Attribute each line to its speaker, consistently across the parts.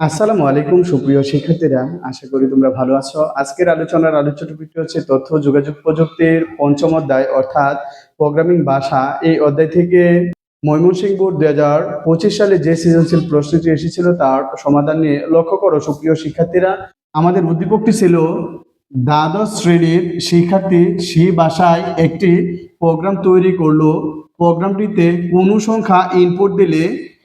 Speaker 1: আসসালামু আলাইকুম, সুপ্রিয় শিক্ষার্থীরা। আশা করি তোমরা ভালো আছো। আজকের আলোচনার আলোচ্য টপিকটি হচ্ছে তথ্য, যোগাযোগ প্রযুক্তির পঞ্চম অধ্যায়, অর্থাৎ প্রোগ্রামিং ভাষা। এই অধ্যায় থেকে ময়মনসিংহ বোর্ড দুই হাজার পঁচিশ সালে যে সৃজনশীল প্রশ্নটি এসেছিল তার সমাধান নিয়ে লক্ষ্য করো, সুপ্রিয় শিক্ষার্থীরা। আমাদের উদ্দীপকটি ছিল, দ্বাদশ শ্রেণির শিক্ষার্থী সি ভাষায় একটি প্রোগ্রাম তৈরি করল। প্রোগ্রামটিতে কোনো সংখ্যা ইনপুট দিলে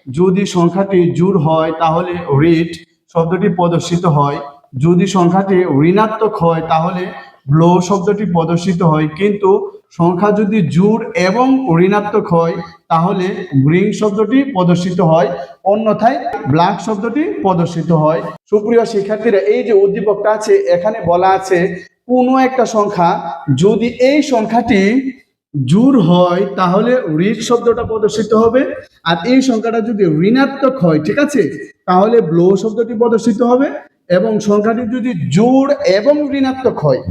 Speaker 1: যদি সংখ্যাটি জোড় হয়, তাহলে রিড শব্দটি প্রদর্শিত হয়। যদি সংখ্যাটি ঋণাত্মক হয়, তাহলে ব্লো শব্দটি প্রদর্শিত হয়। কিন্তু সংখ্যা যদি জোড় এবং ঋণাত্মক হয়, তাহলে গ্রিং শব্দটি প্রদর্শিত হয়। অন্যথায় ব্ল্যাক শব্দটি প্রদর্শিত হয়। সুপ্রিয় শিক্ষার্থীরা, এই যে উদ্দীপকটা আছে, এখানে বলা আছে কোনো একটা সংখ্যা যদি এই সংখ্যাটি জোড় হয়, তাহলে রিড শব্দটা প্রদর্শিত হবে। আর এই সংখ্যাটা যদি ঋণাত্মক হয়, ঠিক আছে? তাহলে ব্লো শব্দটি প্রদর্শিত হবে এবং সংখ্যাটি যদি জোর এবং ঋণাত্মক হয়,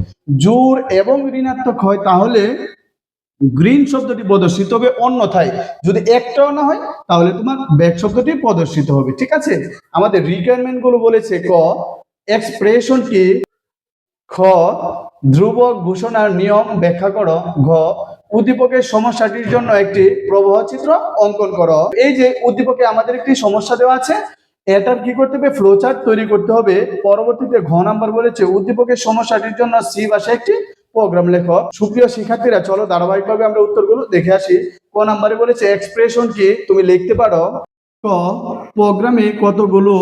Speaker 1: জোর এবং ঋণাত্মক হয়, তাহলে গ্রিন শব্দটি প্রদর্শিত হবে অন্যথায়। যদি একটাও না হয়, তাহলে তোমার ব্যাক শব্দটি প্রদর্শিত হবে, ঠিক আছে? আমাদের রিকোয়ারমেন্টগুলো বলেছে ক এক্সপ্রেশন কি খ, ধ্রুবক ঘোষণার নিয়ম ব্যাখ্যা করো, ঘ উদ্দীপকের সমস্যাটির জন্য একটি প্রবাহ চিত্র অঙ্কন করো। এই যে উদ্দীপকে আমাদের একটি সমস্যা দেওয়া আছে, এটার কি করতে হবে? ফ্লোচার্ট তৈরি করতে হবে। পরবর্তীতে ঘ নাম্বার বলেছে, উদ্দীপকের সমস্যাটির জন্য সি ভাষায় একটি প্রোগ্রাম লেখো। সুপ্রিয় শিক্ষার্থীরা, চলো ধারাবাহিকভাবে আমরা উত্তরগুলো দেখে আসি। ক নাম্বারে বলেছে এক্সপ্রেশন কি? তুমি লিখতে পারো। ক প্রোগ্রামে কতগুলো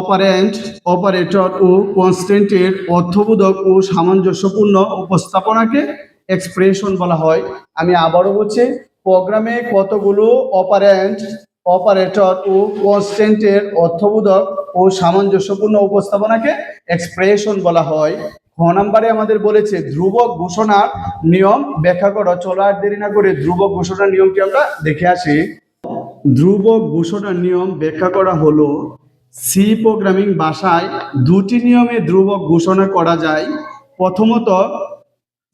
Speaker 1: অপারেন্ট অপারেটর ও কনস্ট্যান্টের অর্থবোধক ও সামঞ্জস্যপূর্ণ উপস্থাপনাকে এক্সপ্রেশন বলা হয়। আমি আবারও বলছি প্রোগ্রামে কতগুলো অপারেন্ট অপারেটর ও কনস্ট্যান্টের অর্থবোধক ও সামঞ্জস্যপূর্ণ উপস্থাপনাকে এক্সপ্রেশন বলা হয়। খ নাম্বারে আমাদের বলেছে, ধ্রুবক ঘোষণার নিয়ম ব্যাখ্যা করো। চলো আর দেরি না করে ধ্রুবক ঘোষণার নিয়মটি আমরা দেখে আসি। ধ্রুবক ঘোষণার নিয়ম ব্যাখ্যা করা হলো সি প্রোগ্রামিং ভাষায় দুটি নিয়মে ধ্রুবক ঘোষণা করা যায়। প্রথমত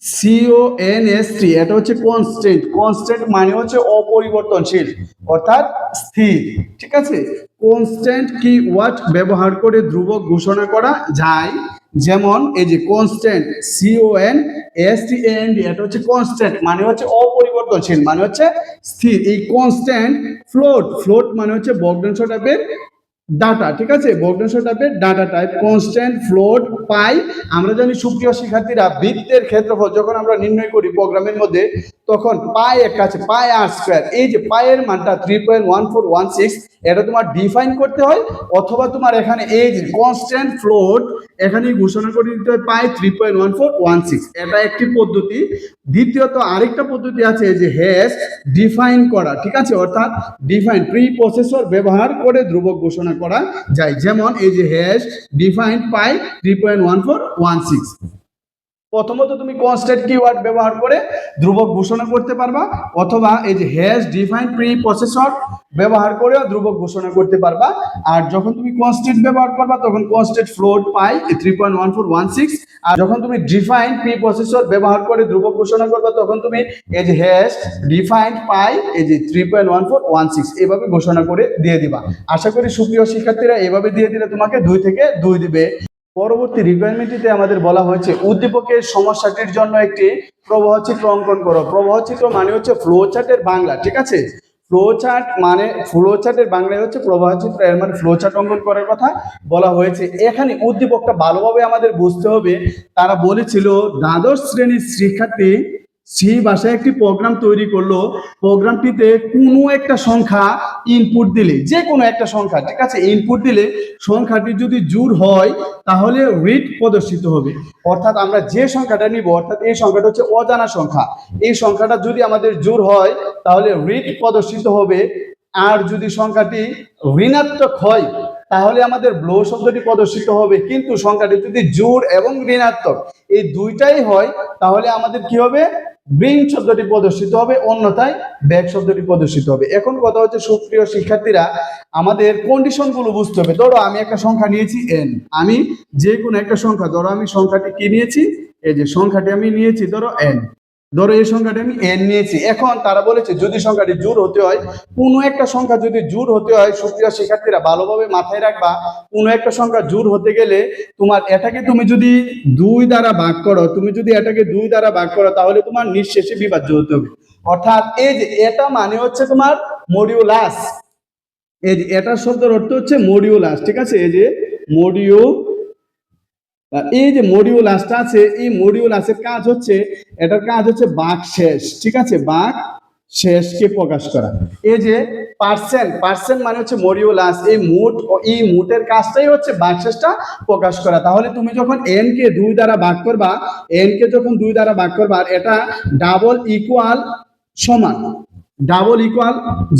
Speaker 1: সিও এন এস টি এটা হচ্ছে কনস্ট্যান্ট কনস্ট্যান্ট মানে হচ্ছে অপরিবর্তনশীল, অর্থাৎ স্থির, ঠিক আছে? কনস্ট্যান্ট কি ওয়ার্ড ব্যবহার করে ধ্রুবক ঘোষণা করা যায়। যেমন এই যে constant C O N S T N D এটা হচ্ছে কনস্ট্যান্ট মানে হচ্ছে অপরিবর্তনশীল মানে হচ্ছে স্থির। এই কনস্ট্যান্ট ফ্লোট ফ্লোট মানে হচ্ছে ভগ্নাংশ টাইপের ডাটা ঠিক আছে? ভগ্নাংশ টাইপের data type constant float pi আমরা জানি সুপ্রিয় শিক্ষার্থীরা বৃত্তের ক্ষেত্রফল, যখন আমরা নির্ণয় করি প্রোগ্রামের মধ্যে, তখন পাই একটা আছে পাই আর স্কোয়ার এই যে পায়ের মানটা three point one four one six এটা তোমার ডিফাইন করতে হয়, অথবা তোমার এখানে এই যে কনস্ট্যান্ট ফ্লোট এখানে ঘোষণা করে দিতে হয় pi three point one four one six এটা একটি পদ্ধতি। দ্বিতীয়ত, আরেকটা পদ্ধতি আছে যে হ্যাশ ডিফাইন করা, ঠিক আছে? অর্থাৎ ডিফাইন প্রি প্রসেসর ব্যবহার করে ধ্রুবক ঘোষণা করা যায়। যেমন এই যে hash define pi three point one four one six প্রথমত তুমি কনস্ট্যান্ট কিওয়ার্ড ব্যবহার করে ধ্রুবক ঘোষণা করতে পারবা, অথবা এই যে হ্যাশ ডিফাইন প্রি প্রসেসর ব্যবহার করেও ধ্রুবক ঘোষণা করতে পারবা। আর যখন তুমি কনস্ট্যান্ট ব্যবহার করবা, তখন constant float pi three point one four one six আর যখন তুমি ডিফাইন প্রি প্রসেসর ব্যবহার করে ধ্রুবক ঘোষণা করবা, তখন তুমি এই যে হ্যাশ ডিফাইন পাই, এই যে three point one four one six এভাবে ঘোষণা করে দিয়ে দিবা। আশা করি সুপ্রিয় শিক্ষার্থীরা এভাবে দিয়ে দিলে তোমাকে দুই থেকে দুই দিবে। পরবর্তী রিকোয়ারমেন্টটিতে আমাদের বলা হয়েছে, উদ্দীপকের সমস্যাটির জন্য একটি প্রবাহ চিত্র অঙ্কন করো। প্রবাহ চিত্র মানে হচ্ছে ফ্লো চার্টের বাংলা, ঠিক আছে? ফ্লো চার্ট মানে ফ্লো চার্টের বাংলায় হচ্ছে প্রবাহ চিত্র, এর মানে ফ্লো চার্ট অঙ্কন করার কথা বলা হয়েছে। এখানে উদ্দীপকটা ভালোভাবে আমাদের বুঝতে হবে। তারা বলেছিল, দ্বাদশ শ্রেণির শিক্ষার্থী সি ভাষায় একটি প্রোগ্রাম তৈরি করল। প্রোগ্রামটিতে কোনো একটা সংখ্যা ইনপুট দিলে, যে কোনো একটা সংখ্যা, ঠিক আছে? ইনপুট দিলে সংখ্যাটি যদি জোড় হয়, তাহলে রিড প্রদর্শিত হবে। অর্থাৎ আমরা যে সংখ্যাটা নিব, অর্থাৎ এই সংখ্যাটা হচ্ছে অজানা সংখ্যা। এই সংখ্যাটা যদি আমাদের জোড় হয়, তাহলে রিড প্রদর্শিত হবে। আর যদি সংখ্যাটি ঋণাত্মক হয়, তাহলে আমাদের ব্লো শব্দটি প্রদর্শিত হবে। কিন্তু সংখ্যাটি যদি জোর এবং ঋণাত্মক, এই দুইটাই হয়, তাহলে আমাদের কি হবে? ব্রিং শব্দটি প্রদর্শিত হবে, অন্যথায় ব্যাগ শব্দটি প্রদর্শিত হবে। এখন কথা হচ্ছে, সুপ্রিয় শিক্ষার্থীরা, আমাদের কন্ডিশনগুলো বুঝতে হবে। ধরো, আমি একটা সংখ্যা নিয়েছি এন আমি যে কোনো একটা সংখ্যা, ধরো, আমি সংখ্যাটি কি নিয়েছি? এই যে সংখ্যাটি আমি নিয়েছি, ধরো এন ধরো এই সংখ্যাটা আমি এন নিয়েছি। এখন তারা বলেছে, যদি সংখ্যাটি জোর হতে হয়, কোনো একটা সংখ্যা যদি জোর হতে হয়, সুপ্রিয়, শিক্ষার্থীরা ভালোভাবে মাথায় রাখবা, কোনো একটা সংখ্যা জোর হতে গেলে তোমার এটাকে তুমি যদি দুই দ্বারা ভাগ করো, তুমি যদি এটাকে দুই দ্বারা ভাগ করো, তাহলে তোমার নিঃশেষে বিভাজ্য হতে হবে। অর্থাৎ এই যে এটা মানে হচ্ছে তোমার মডিউলাস এই যে এটার শব্দের অর্থ হচ্ছে মডিউলাস ঠিক আছে? এই যে মডিউ এই যে মডিউলাসটা আছে, এই মডিউল মডিউলাসের কাজ হচ্ছে, এটার কাজ হচ্ছে বাক শেষ, ঠিক আছে? বাক শেষকে প্রকাশ করা। এই যে পার্সেন্ট পার্সেন্ট মানে হচ্ছে মডিউলাস এই মুট, এই মুটের কাজটাই হচ্ছে বাক শেষটা প্রকাশ করা। তাহলে তুমি যখন এন কে দুই দ্বারা ভাগ করবা এন কে যখন দুই দ্বারা ভাগ করবা, এটা ডাবল ইকুয়াল সমান। ডাবল ইকুয়াল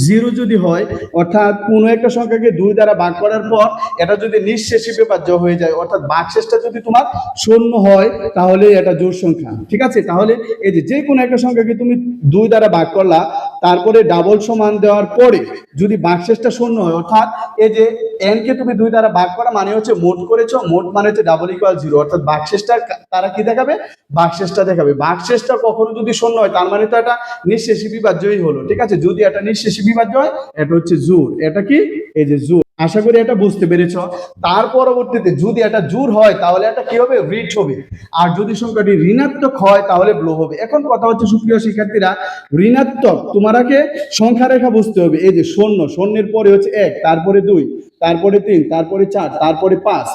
Speaker 1: জিরো যদি হয়, অর্থাৎ কোনো একটা সংখ্যাকে দুই দ্বারা ভাগ করার পর এটা যদি নিঃশেষী বিভাজ্য হয়ে যায়, অর্থাৎ বাকশেষটা যদি তোমার শূন্য হয়, তাহলে এটা জোর সংখ্যা। ঠিক আছে? তাহলে এই যে যে কোনো একটা সংখ্যাকে তুমি দুই দ্বারা ভাগ করলা তারপরে ডাবল সমান দেওয়ার পরে যদি বাক্সেসটা শূন্য হয়, অর্থাৎ এই যে এনকে তুমি দুই দ্বারা ভাগ করা মানে হচ্ছে মোট করেছ, মোট মানে হচ্ছে ডাবল ইকুয়াল জিরো অর্থাৎ বাক্সেসটা তারা কি দেখাবে? বাকশেষটা দেখাবে। বাক্সেসটা কখনো যদি শূন্য হয়, তার মানে তো এটা নিঃশেষী বিভাজ্যই হলো, ঠিক আছে? যদি এটা নিঃশেষী বিভাজ্য হয়, এটা হচ্ছে জোর। এটা কি? এই যে জোর। আশা করি এটা বুঝতে পেরেছ। তার পরবর্তীতে যদি এটা জোর হয়, তাহলে এটা কি হবে? রিট হবে। আর যদি সংখ্যাটি ঋণাত্মক হয়, তাহলে ব্লো হবে। এখন কথা হচ্ছে, সুপ্রিয় শিক্ষার্থীরা, ঋণাত্মক তোমারাকে সংখ্যা রেখা বুঝতে হবে। এই যে শূন্য, শূন্যের পরে হচ্ছে এক, তারপরে দুই, তারপরে তিন, তারপরে চার, তারপরে পাঁচ।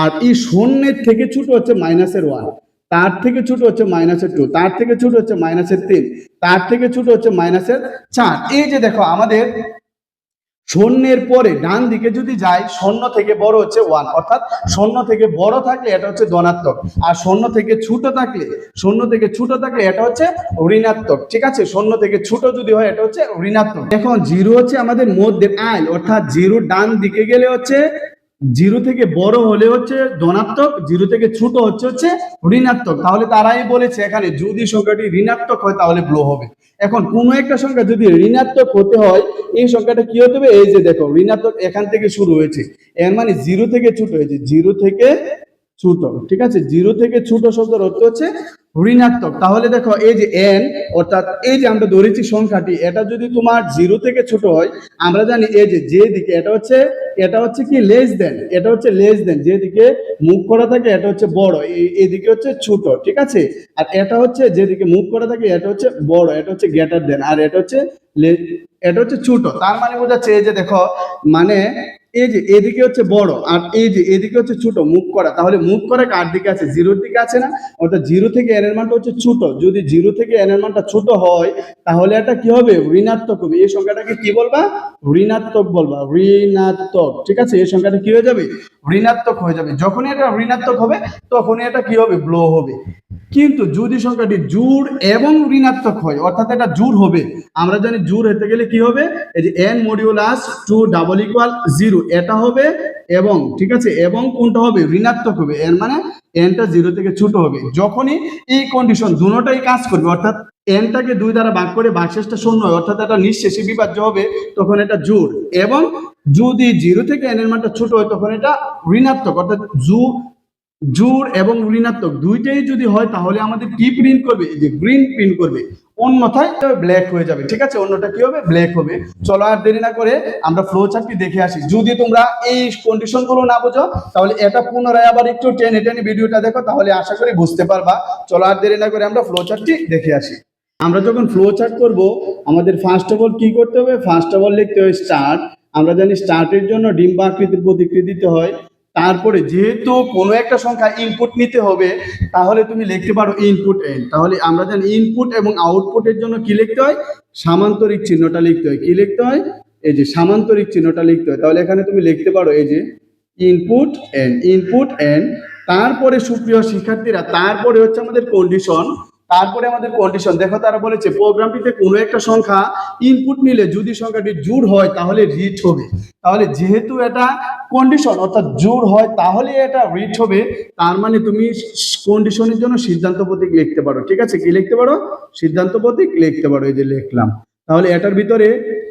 Speaker 1: আর এই শূন্যের থেকে ছোট হচ্ছে মাইনাসের ওয়ান তার থেকে ছোট হচ্ছে মাইনাসের টু তার থেকে ছোট হচ্ছে মাইনাসের তিন। তার থেকে ছোট হচ্ছে মাইনাসের চার। এই যে দেখো, আমাদের শূন্যের পরে ডান দিকে যদি যাই শূন্য থেকে বড় হচ্ছে ওয়ান অর্থাৎ শূন্য থেকে বড় থাকলে এটা হচ্ছে ধনাত্মক, আর শূন্য থেকে ছোট থাকলে শূন্য থেকে ছোট থাকলে এটা হচ্ছে ঋণাত্মক, ঠিক আছে? শূন্য থেকে ছোট যদি হয়, এটা হচ্ছে ঋণাত্মক। এখন জিরো হচ্ছে আমাদের মধ্যে আইল অর্থাৎ জিরো ডান দিকে গেলে হচ্ছে, জিরো থেকে বড় হলে হচ্ছে ধনাত্মক, জিরো থেকে ছোট হচ্ছে হচ্ছে ঋণাত্মক। তাহলে তারাই বলেছে এখানে, যদি সংখ্যাটি ঋণাত্মক হয়, তাহলে ব্লো হবে। এখন কোনো একটা সংখ্যা যদি ঋণাত্মক হতে হয়, এই সংখ্যাটা কি হতে হবে? এই যে দেখো, ঋণাত্মক এখান থেকে শুরু হয়েছে। এর মানে জিরো থেকে ছোট হয়েছে। জিরো থেকে ছোট, ঠিক আছে? জিরো থেকে ছোট শব্দের অর্থ হচ্ছে ঋণাত্মক। তাহলে দেখো, এই যে এন অর্থাৎ এই যে আমরা ধরেছি সংখ্যাটি, এটা যদি তোমার জিরো থেকে ছোট হয়, আমরা জানি এই যে যে দিকে, এটা হচ্ছে এটা হচ্ছে কি লেস দেন এটা হচ্ছে লেস দেন যেদিকে মুখ করা থাকে, এটা হচ্ছে বড় এদিকে হচ্ছে ছোট, ঠিক আছে? আর এটা হচ্ছে যেদিকে মুখ করা থাকে, এটা হচ্ছে বড়, এটা হচ্ছে গ্রেটার দেন আর এটা হচ্ছে এটা হচ্ছে ছোট। তার মানে বোঝাচ্ছে এই যে দেখো মানে এই যে এদিকে হচ্ছে বড় আর এই যে এদিকে হচ্ছে ছোট মুখ করা। তাহলে মুখ করা কার দিকে আছে? জিরোর দিকে আছে না? অর্থাৎ জিরো থেকে এন এর মানটা হচ্ছে ছোট। যদি জিরো থেকে এন এর মানটা ছোট হয়, তাহলে এটা কি হবে? ঋণাত্মক হবে। এই সংখ্যাটাকে কি বলবা? ঋণাত্মক বলবা। ঋণাত্মক। ঠিক আছে? এই সংখ্যাটা কি হয়ে যাবে? ঋণাত্মক হয়ে যাবে। যখনই এটা ঋণাত্মক হবে, তখনই এটা কি হবে? ব্লো হবে। কিন্তু যদি সংখ্যাটি জোর এবং ঋণাত্মক হয়, অর্থাৎ এটা জোর হবে, আমরা জানি জোর হতে গেলে কি হবে? এই যে N modulus two double equal zero এটা হবে এবং, ঠিক আছে? এবং কোনটা হবে? ঋণাত্মক হবে। এর মানে এনটা জিরো থেকে ছোট হবে। যখনই এই কন্ডিশন দুটোটাই কাজ করবে, অর্থাৎ এনটাকে দুই দ্বারা ভাগ করে ভাগশেষটা শূন্য হয়, অর্থাৎ এটা নিঃশেষে বিভাজ্য হবে, তখন এটা জোর এবং যদি জিরো থেকে এন এর মানটা ছোট হয়, তখন এটা ঋণাত্মক, অর্থাৎ জু জোর এবং ঋণাত্মক দুইটাই যদি হয়, তাহলে আমাদের কি প্রিন্ট করবে? এই যে গ্রিন প্রিন্ট করবে। অন্যথায় ব্ল্যাক হয়ে যাবে। ঠিক আছে? অন্যটা কি হবে? ব্ল্যাক হবে। চলো আর দেরি না করে আমরা ফ্লো চার্টটি দেখে আসি। যদি তোমরা এই কন্ডিশনগুলো না বোঝো, তাহলে এটা পুনরায় আবার একটু টেনে টেনে ভিডিওটা দেখো, তাহলে আশা করি বুঝতে পারবা। চলো আর দেরি না করে আমরা ফ্লো চার্টটি দেখে আসি। আমরা যখন ফ্লো চার্ট করব, আমাদের ফার্স্ট অফ অল কি করতে হবে? ফার্স্ট অফ অল লিখতে হবে স্টার্ট আমরা জানি স্টার্টের জন্য ডিম্বা আকৃতির প্রতিকৃতি দিতে হয়। তারপরে যেহেতু কোনো একটা সংখ্যা ইনপুট নিতে হবে, তাহলে তুমি লিখতে পারো ইনপুট এন তাহলে আমরা জানি ইনপুট এবং আউটপুটের জন্য কি লিখতে হয়? সামান্তরিক চিহ্নটা লিখতে হয়। কি লিখতে হয়? এই যে সামান্তরিক চিহ্নটা লিখতে হয়। তাহলে এখানে তুমি লিখতে পারো এই যে ইনপুট এন ইনপুট এন তারপরে সুপ্রিয় শিক্ষার্থীরা, তারপরে হচ্ছে আমাদের কন্ডিশন তারপরে আমাদের কন্ডিশন দেখো তারা বলেছে প্রোগ্রামটিতে কোনো একটা সংখ্যা ইনপুট নিলে যদি সংখ্যাটি জোর হয় তাহলে রিড হবে। তাহলে যেহেতু এটা কন্ডিশন অর্থাৎ জোর হয় তাহলে এটা রিড হবে, তার মানে তুমি কন্ডিশনের জন্য সিদ্ধান্ত প্রতীক লিখতে পারো। ঠিক আছে? কি লিখতে পারো? সিদ্ধান্ত প্রতীক লিখতে পারো, এই যে লিখলাম। তাহলে এটার ভিতরে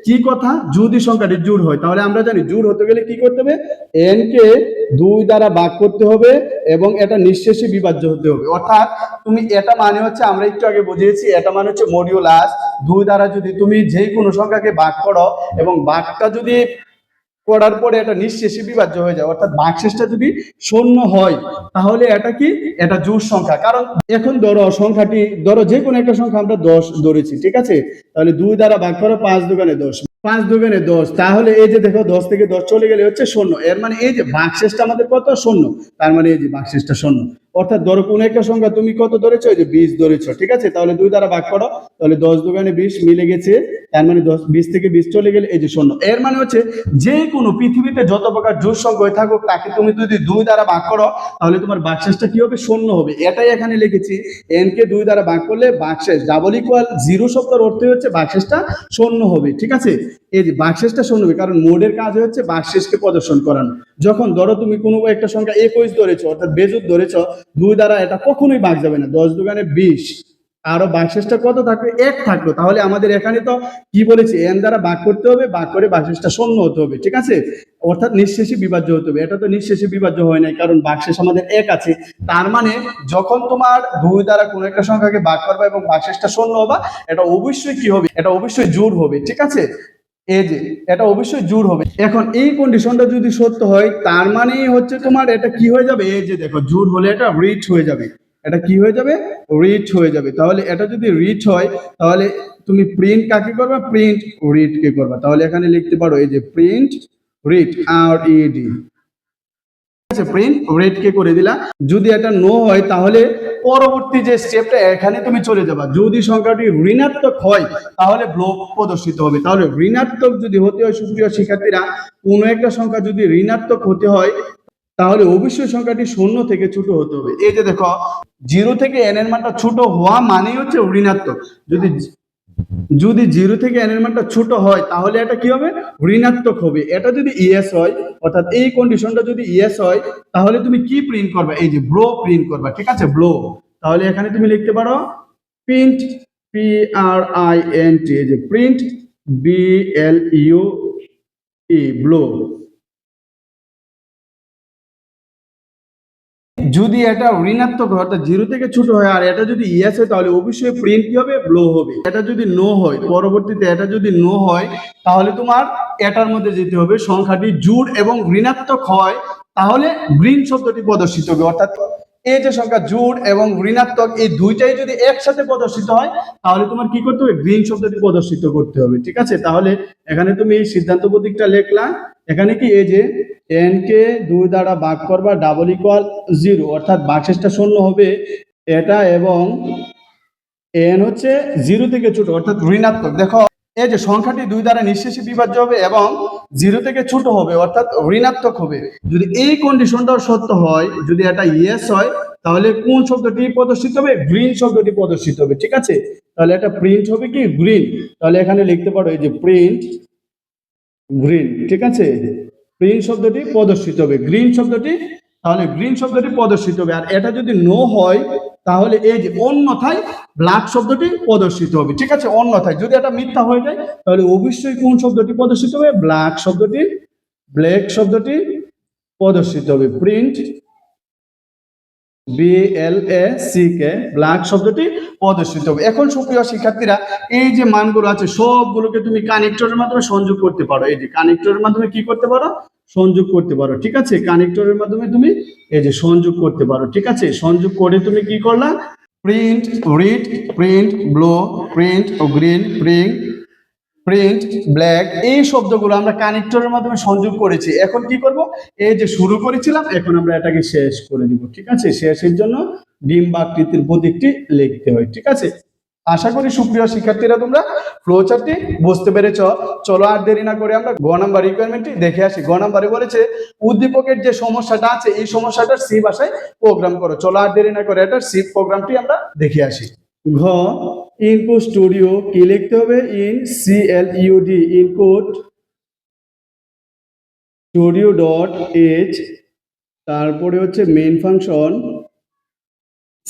Speaker 1: কি কথা? যদি সংখ্যাটি জোর হয়। তাহলে আমরা জানি জোর হতে গেলে কি করতে হবে? এন কে দুই দ্বারা ভাগ করতে হবে এবং এটা নিঃশেষে বিভাজ্য হতে হবে। অর্থাৎ তুমি এটা মানে হচ্ছে, আমরা একটু আগে বুঝিয়েছি, এটা মানে হচ্ছে মডিউলাস দুই দ্বারা যদি তুমি যে কোনো সংখ্যাকে ভাগ করো এবং ভাগটা যদি করার পরে এটা নিঃশেষে বিভাজ্য হয়ে যায়। অর্থাৎ ভাগশেষটা যদি শূন্য হয়, তাহলে এটা কি? এটা জোড় সংখ্যা। কারণ এখন ধরো সংখ্যাটি, ধরো যে কোনো একটা সংখ্যা আমরা দশ ধরেছি, ঠিক আছে? তাহলে দুই দ্বারা ভাগ করো, পাঁচ দোকানে দশ। পাঁচ দোকানে দশ, তাহলে এই যে দেখো, দশ থেকে দশ চলে গেলে হচ্ছে শূন্য। এর মানে এই যে ভাগশেষটা আমাদের কত? শূন্য। তার মানে এই যে ভাগশেষটা শূন্য। অর্থাৎ ধরো কোনো একটা সংখ্যা তুমি কত ধরেছো? যে বিশ ধরেছো, ঠিক আছে? তাহলে দুই দ্বারা ভাগ করো, তাহলে দশ দোকানে বিশ মিলে গেছে, তার মানে দশ, বিশ থেকে বিশ চলে গেলে এই যে শূন্য। এর মানে হচ্ছে যে কোনো পৃথিবীতে যত প্রকার জোর সংখ্যা হয়ে থাকুক, তাকে তুমি যদি দুই দ্বারা ভাগ করো, তাহলে তোমার বাকশেষটা কি হবে? শূন্য হবে। এটাই এখানে লিখেছি। এন কে দুই দ্বারা ভাগ করলে বাকশেষ ডাবল ইকুয়াল জিরো শব্দের অর্থ হচ্ছে বাকশেষটা শূন্য হবে, ঠিক আছে? এই যে বাকশেষটা শূন্য হবে, কারণ মোডের কাজ হচ্ছে বাকশেষকে প্রদর্শন করানো। যখন ধরো তুমি কোনো একটা সংখ্যা একুশ ধরেছো, অর্থাৎ বেজুত ধরেছো, দুই দ্বারা এটা কখনোই ভাগ যাবে না। দশ দোকানে বিশ। আরও বাকশেষটা কত থাকবে? এক থাকল। তাহলে আমাদের এখানে তো কি বলেছি? এন দ্বারা ভাগ করতে হবে ভাগ করে বাকশেষটা শূন্য হতে হবে, ঠিক আছে? অর্থাৎ নিঃশেষে বিভাজ্য হতে হবে। এটা তো নিঃশেষে বিভাজ্য হয় নাই, কারণ বাকশেষ আমাদের এক আছে। তার মানে যখন তোমার দুই দ্বারা কোনো একটা সংখ্যাকে ভাগ করবা এবং বাকশেষটা শূন্য হবা, এটা অবশ্যই কি হবে? এটা অবশ্যই জোর হবে, ঠিক আছে? এই যে, এটা অবশ্যই জোর হবে। এখন এই কন্ডিশনটা যদি সত্য হয়, তার মানেই হচ্ছে তোমার এটা কি হয়ে যাবে? এ যে দেখো, জোর হলে এটা রিচ হয়ে যাবে। এটা কি হয়ে যাবে? রিচ হয়ে যাবে। তাহলে এটা যদি রিচ হয়, তাহলে তুমি প্রিন্ট কাকে করবা? প্রিন্ট রিড কে করবা। তাহলে এখানে লিখতে পারো এই যে print red R E D আছে প্রিন্ট রেড কে করে দিলা। যদি এটা নো হয়, তাহলে পরবর্তী যে স্টেপটা এখানে তুমি চলে যাবা। যদি সংখ্যাটি ঋণাত্মক হয়, তাহলে ব্লক প্রদর্শিত হবে। তাহলে ঋণাত্মক যদি হতে হয়, সুপ্রিয় শিক্ষার্থীরা, কোনো একটা সংখ্যা যদি ঋণাত্মক হতে হয়, তাহলে অবশ্যই সংখ্যাটি শূন্য থেকে ছোট হতে হবে। এই যে দেখো জিরো থেকে এন এর মানটা ছোট হওয়া মানেই হচ্ছে ঋণাত্মক। যদি যদি জিরো থেকে এন এর মানটা ছোট হয়, তাহলে এটা কি হবে? ঋণাত্মক হবে। এটা যদি ইএস হয়, অর্থাৎ এই কন্ডিশনটা যদি ইয়েস হয়, তাহলে তুমি কি প্রিন্ট করবে? এই যে ব্লো প্রিন্ট করবে, ঠিক আছে? ব্লো তাহলে এখানে তুমি লিখতে পারো print P R I N T এই যে print B L U E blue যদি এটা ঋণাত্মক হয়, অর্থাৎ জিরো থেকে ছোট হয়, আর এটা যদি ইয়েস হয়, তাহলে অবশ্যই প্রিন্ট কি হবে? ব্লো হবে। এটা যদি নো হয়, পরবর্তীতে এটা যদি নো হয়, তাহলে তোমার এটার মধ্যে যেতে হবে, সংখ্যাটি জুড় এবং ঋণাত্মক হয়, তাহলে গ্রিন শব্দটি প্রদর্শিত হবে। অর্থাৎ এই যে সংখ্যা জুড় এবং ঋণাত্মক, এই দুইটাই যদি একসাথে প্রদর্শিত হয়, তাহলে তোমার কি করতে হবে? গ্রিন শব্দটি প্রদর্শিত করতে হবে, ঠিক আছে? তাহলে এখানে তুমি এই সিদ্ধান্ত প্রতীকটা লেখলা। এখানে কি? এই যে এন কে দুই দ্বারা ভাগ করবা ডাবল ইকুয়াল জিরো অর্থাৎ বাকশেষটা শূন্য হবে। এটা এবং এন হচ্ছে জিরো থেকে ছোট, অর্থাৎ ঋণাত্মক। দেখো এই যে সংখ্যাটি দুই দ্বারা নিঃশেষে বিভাজ্য হবে এবং জিরো থেকে ছোট হবে, অর্থাৎ ঋণাত্মক হবে। যদি এই কন্ডিশনটাও সত্য হয়, যদি এটা ইয়েস হয়, তাহলে কোন শব্দটি প্রদর্শিত হবে? গ্রিন শব্দটি প্রদর্শিত হবে, ঠিক আছে? তাহলে এটা প্রিন্ট হবে কি? গ্রিন তাহলে এখানে লিখতে পারো এই যে প্রিন্ট গ্রিন ঠিক আছে? প্রিন্ট শব্দটি প্রদর্শিত হবে গ্রিন শব্দটি, তাহলে গ্রিন শব্দটি প্রদর্শিত হবে। আর এটা যদি নো হয় তাহলে এই যে অন্যথায় ব্ল্যাক শব্দটি প্রদর্শিত হবে, ঠিক আছে? অন্যথায় যদি এটা মিথ্যা হয়ে যায়, তাহলে অবশ্যই কোন শব্দটি প্রদর্শিত হবে? ব্ল্যাক শব্দটি ব্ল্যাক শব্দটি প্রদর্শিত হবে। Print B L A C K black শব্দটি প্রদর্শিত হবে। এখন সুপ্রিয় শিক্ষার্থীরা, এই যে মানগুলো আছে, সবগুলোকে তুমি কানেক্টরের মাধ্যমে সংযোগ করতে পারো। এই যে কানেক্টরের মাধ্যমে কি করতে পারো? সংযোগ করতে পারো, ঠিক আছে? কানেক্টরের মাধ্যমে তুমি এই যে সংযোগ করতে পারো, ঠিক আছে? সংযোগ করে তুমি কি করলা? Print red print blue print green print print black এই শব্দগুলো আমরা কানেক্টরের মাধ্যমে সংযোগ করেছি। এখন কি করব? এই যে শুরু করেছিলাম, এখন আমরা এটাকে শেষ করে দিব, ঠিক আছে? শেষের জন্য ডিম বা আকৃতির প্রতীকটি লিখতে হয়, ঠিক আছে? আশা করি সুপ্রিয় শিক্ষার্থীরা তোমরা ফ্লোচারটি বুঝতে পেরেছ। চলো আর দেরি না করে আমরা গ নাম্বার রিকোয়ারমেন্টটি দেখে আসি। গ নাম্বারে বলেছে, উদ্দীপকের যে সমস্যাটা আছে, এই সমস্যাটার সি ভাষায় প্রোগ্রাম করো। চলো আর দেরি না করে এটার সি প্রোগ্রামটি আমরা দেখে আসি। ঘ ইনপুট স্টুডিও কি লিখতে হবে? Include input studio dot H তারপরে হচ্ছে মেন ফাংশন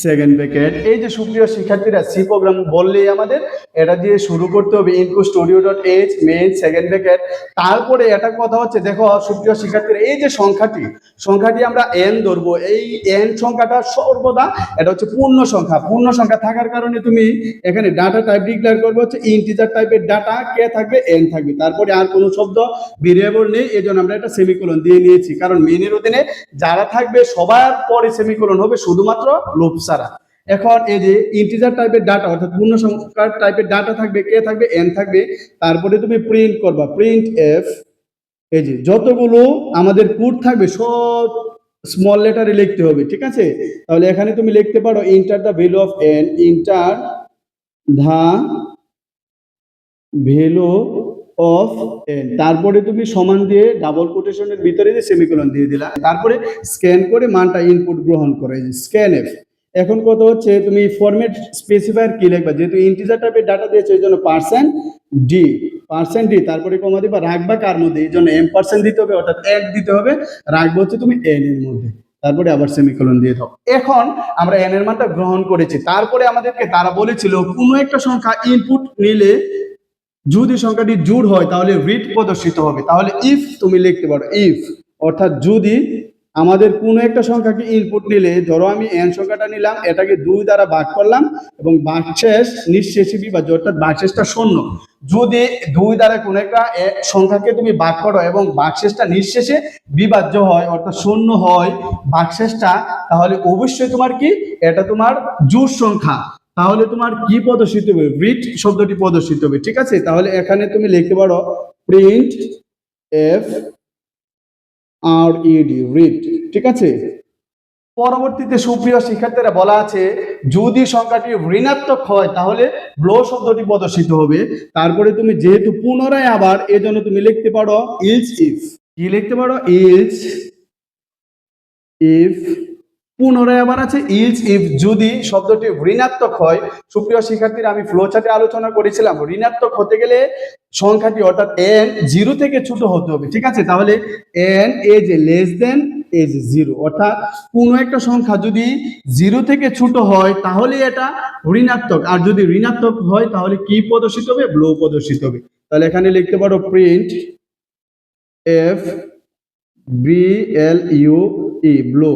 Speaker 1: সেকেন্ড ব্র্যাকেট এই যে সুপ্রিয় শিক্ষার্থীরা সি প্রোগ্রাম বললেই আমাদের, এটা দিয়ে শুরু করতে হবে include studio dot H main second bracket তারপরে এটা কথা হচ্ছে, দেখো সুপ্রিয় শিক্ষার্থীরা, এই যে সংখ্যাটি সংখ্যাটি আমরা এন ধরবো। এই এন সংখ্যাটা সর্বদা, এটা হচ্ছে পূর্ণ সংখ্যা। পূর্ণ সংখ্যা থাকার কারণে তুমি এখানে ডাটা টাইপ ডিক্লেয়ার করবে, হচ্ছে ইন্টিজার টাইপের ডাটা কে থাকবে এন থাকবে। তারপরে আর কোনো শব্দ ভেরিয়েবল নেই এই জন্য আমরা এটা সেমিকোলন দিয়ে নিয়েছি। কারণ মেনের অধীনে যারা থাকবে, সবার পরে সেমিকোলন হবে, শুধুমাত্র লুপ ছাড়া। এখন এই যে ইন্টিজার টাইপের ডাটা অর্থাৎ পূর্ণ সংখ্যার টাইপের ডাটা থাকবে, কে থাকবে? এন থাকবে। তারপরে তুমি প্রিন্ট করবা। প্রিন্ট এফ এই যে যতগুলো আমাদের কোড থাকবে, সব স্মল লেটারে লিখতে হবে, ঠিক আছে? তাহলে এখানে তুমি লিখতে পারো enter the value of N enter the value of N তারপরে তুমি সমান দিয়ে ডাবল কোটেশনের ভিতরে যে সেমিকোলন দিয়ে দিলা, তারপরে স্ক্যান করে মানটা ইনপুট গ্রহণ করে স্ক্যান এফ এখন কত হচ্ছে তুমি ফরম্যাট স্পেসিফায়ার কি লিখবা? যেহেতু ইন্টিজার টাইপের ডাটা দিয়েছে, এই জন্য পার্সেন্ট ডি পার্সেন্ট ডি তারপরে কমা দিবা, রাখবা কার মধ্যে? এই জন্য এম পার্সেন্ট দিতে হবে, অর্থাৎ এক দিতে হবে, রাখব হচ্ছে তুমি এন এর মধ্যে। তারপরে আবার সেমিকোলন দিয়ে দাও। এখন আমরা এন এর মানটা গ্রহণ করেছি। তারপরে আমাদেরকে তারা বলেছিল, কোনো একটা সংখ্যা ইনপুট নিলে যদি সংখ্যাটি জুড় হয়, তাহলে রিড প্রদর্শিত হবে। তাহলে ইফ তুমি লিখতে পারো ইফ অর্থাৎ যদি আমাদের কোনো একটা সংখ্যাকে ইনপুট নিলে, ধরো আমি এন সংখ্যাটা নিলাম, এটাকে দুই দ্বারা ভাগ করলাম এবং ভাগশেষ নিঃশেষী বিভাজ্য অর্থাৎ ভাগশেষটা শূন্য। যদি দুই দ্বারা কোনো একটা সংখ্যাকে তুমি ভাগ করো এবং ভাগশেষটা নিঃশেষে বিভাজ্য হয়, অর্থাৎ শূন্য হয় ভাগশেষটা তাহলে অবশ্যই তোমার কি? এটা তোমার জোড় সংখ্যা। তাহলে তোমার কি প্রদর্শিত হবে? রিড শব্দটি প্রদর্শিত হবে, ঠিক আছে? তাহলে এখানে তুমি লিখতে পারো print F R E D red ঠিক আছে? পরবর্তীতে সুপ্রিয় শিক্ষার্থীরা বলা আছে, যদি সংখ্যাটি ঋণাত্মক হয়, তাহলে ব্লো শব্দটি প্রদর্শিত হবে। তারপরে তুমি যেহেতু পুনরায় আবার, এজন্য তুমি লিখতে পারো, ইলস ইফ। কি লিখতে পারো? ইলস ইফ পুনরায় আবার আছে ইলস ইফ যদি শব্দটি ঋণাত্মক হয়। সুপ্রিয় শিক্ষার্থীরা, আমি ফ্লো চার্টে আলোচনা করেছিলাম। ঋণাত্মক হতে গেলে সংখ্যাটি অর্থাৎ এন জিরো থেকে ছোট হতে হবে, ঠিক আছে? তাহলে N as less than as zero অর্থাৎ কোনো একটা সংখ্যা যদি জিরো থেকে ছোট হয়, তাহলে এটা ঋণাত্মক। আর যদি ঋণাত্মক হয়, তাহলে কি প্রদর্শিত হবে? ব্লো প্রদর্শিত হবে। তাহলে এখানে লিখতে পারো print F B L U E blue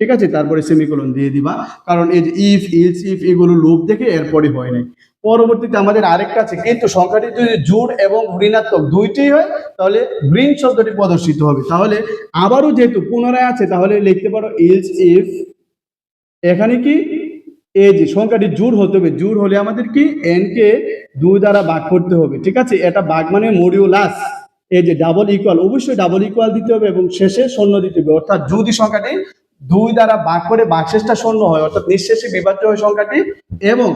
Speaker 1: ঠিক আছে? তারপরে সেমিকোলন দিয়ে দিবা। কারণ এই যে ইফ ইলস ইফ এগুলো লোভ দেখে এরপরে হয় নাই। পরবর্তীতে আমাদের আরেকটা আছে, কিন্তু সংখ্যাটি যদি জোড় এবং ঋণাত্মক দুইটাই হয়, তাহলে গ্রিন শব্দটি প্রদর্শিত হবে। তাহলে আবারও যেহেতু পুনরায় আছে, তাহলে লিখতে পারো ইলস ইফ এখানে কি? এই যে সংখ্যাটি জোর হতে হবে। জোর হলে আমাদের কি? এন কে দুই দ্বারা ভাগ করতে হবে। ঠিক আছে? এটা ভাগ মানে মডিউলাস এই যে ডাবল ইকুয়াল অবশ্যই ডাবল ইকুয়াল দিতে হবে এবং শেষে শূন্য দিতে হবে। অর্থাৎ যদি সংখ্যাটি দুই দ্বারা ভাগ করে ভাগশেষটা শূন্য হয়, অর্থাৎ নিঃশেষে বিভাজ্য হয় সংখ্যাটি, এবং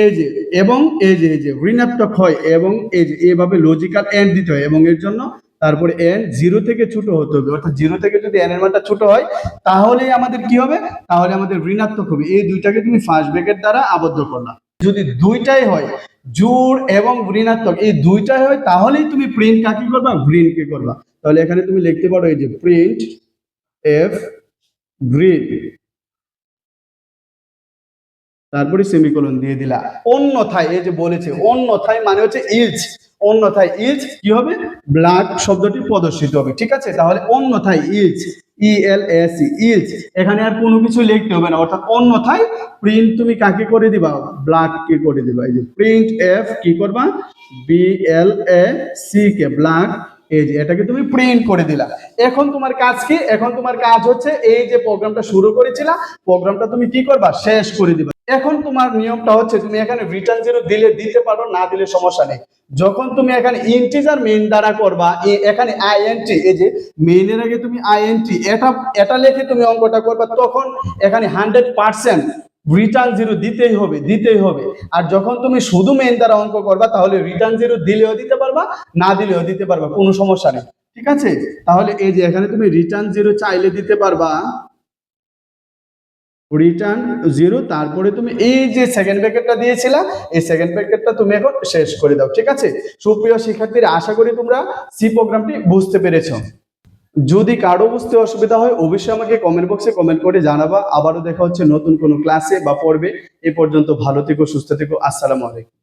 Speaker 1: এই যে, এবং এই যে এই যে, ঋণাত্মক হয়, এবং এই যে, এভাবে লজিক্যাল এন্ড দিতে হয়, এবং এর জন্য তারপরে এন জিরো থেকে ছোট হতে হবে, অর্থাৎ জিরো থেকে যদি এন এর মানটা ছোট হয়, তাহলেই আমাদের কি হবে? তাহলে আমাদের ঋণাত্মক হবে। এই দুইটাকে তুমি ফার্স্ট ব্র্যাকেট দ্বারা আবদ্ধ করলা। যদি দুইটাই হয় জোর এবং ঋণাত্মক, এই দুইটাই হয়, তাহলেই তুমি প্রিন্ট কাকে করবা? গ্রিন কে করবা। তাহলে এখানে তুমি লিখতে পারো এই যে প্রিন্ট এফ গ্রিন তারপরে সেমিকোলন দিয়ে দিলা। অন্যথায়, এই যে বলেছে, অন্যথায় মানে হচ্ছে ইলচ। অন্যথায় ইলচ কি হবে? ব্লাড শব্দটি প্রদর্শিত হবে, ঠিক আছে? তাহলে অন্যথায় ইলচ ই এল এস ইলচ। এখানে আর কোনো কিছু লিখতে হবে না, অর্থাৎ অন্যথায় প্রিন্ট তুমি কাকে করে দিবা? ব্লাড কে করে দিবা। এই যে প্রিন্ট এফ কি করবা? B L A C K black এই যে, এটাকে তুমি প্রিন্ট করে দিলা। এখন তোমার কাজ কি? এখন তোমার কাজ হচ্ছে এই যে প্রোগ্রামটা শুরু করেছিলা প্রোগ্রামটা তুমি কি করবা? শেষ করে দিবা। এখন তোমার নিয়মটা হচ্ছে তুমি এখানে রিটার্ন জিরো দিলে দিতে পারো, না দিলে সমস্যা নেই। যখন তুমি এখানে ইন্টিজার মেইন দ্বারা করবা এখানে আইএনটি এই যে মেইনের আগে তুমি আইএনটি এটা এটা লিখে তুমি অঙ্কটা করবা, তখন এখানে হান্ড্রেড পার্সেন্ট রিটার্ন জিরো দিতেই হবে দিতেই হবে। আর যখন তুমি শুধু মেন দ্বারা অঙ্ক করবা, তাহলে রিটার্ন জিরো দিলেও দিতে পারবা, না দিলেও দিতে পারবা, কোনো সমস্যা নেই। ঠিক আছে? তাহলে এই যে এখানে তুমি রিটার্ন জিরো চাইলে দিতে পারবা। রিটার্ন জিরো তারপরে তুমি এই যে সেকেন্ড ব্র্যাকেটটা দিয়েছিলা, এই সেকেন্ড ব্র্যাকেটটা তুমি এখন শেষ করে দাও, ঠিক আছে? সুপ্রিয় শিক্ষার্থীরা, আশা করি তোমরা সি প্রোগ্রামটি বুঝতে পেরেছ। যদি কারও বুঝতে অসুবিধা হয়, অবশ্যই আমাকে কমেন্ট বক্সে কমেন্ট করে জানাবা। আবারও দেখা হচ্ছে নতুন কোনো ক্লাসে বা পর্বে। এ পর্যন্ত ভালো থেকো, সুস্থ থেকো। আসসালামু আলাইকুম।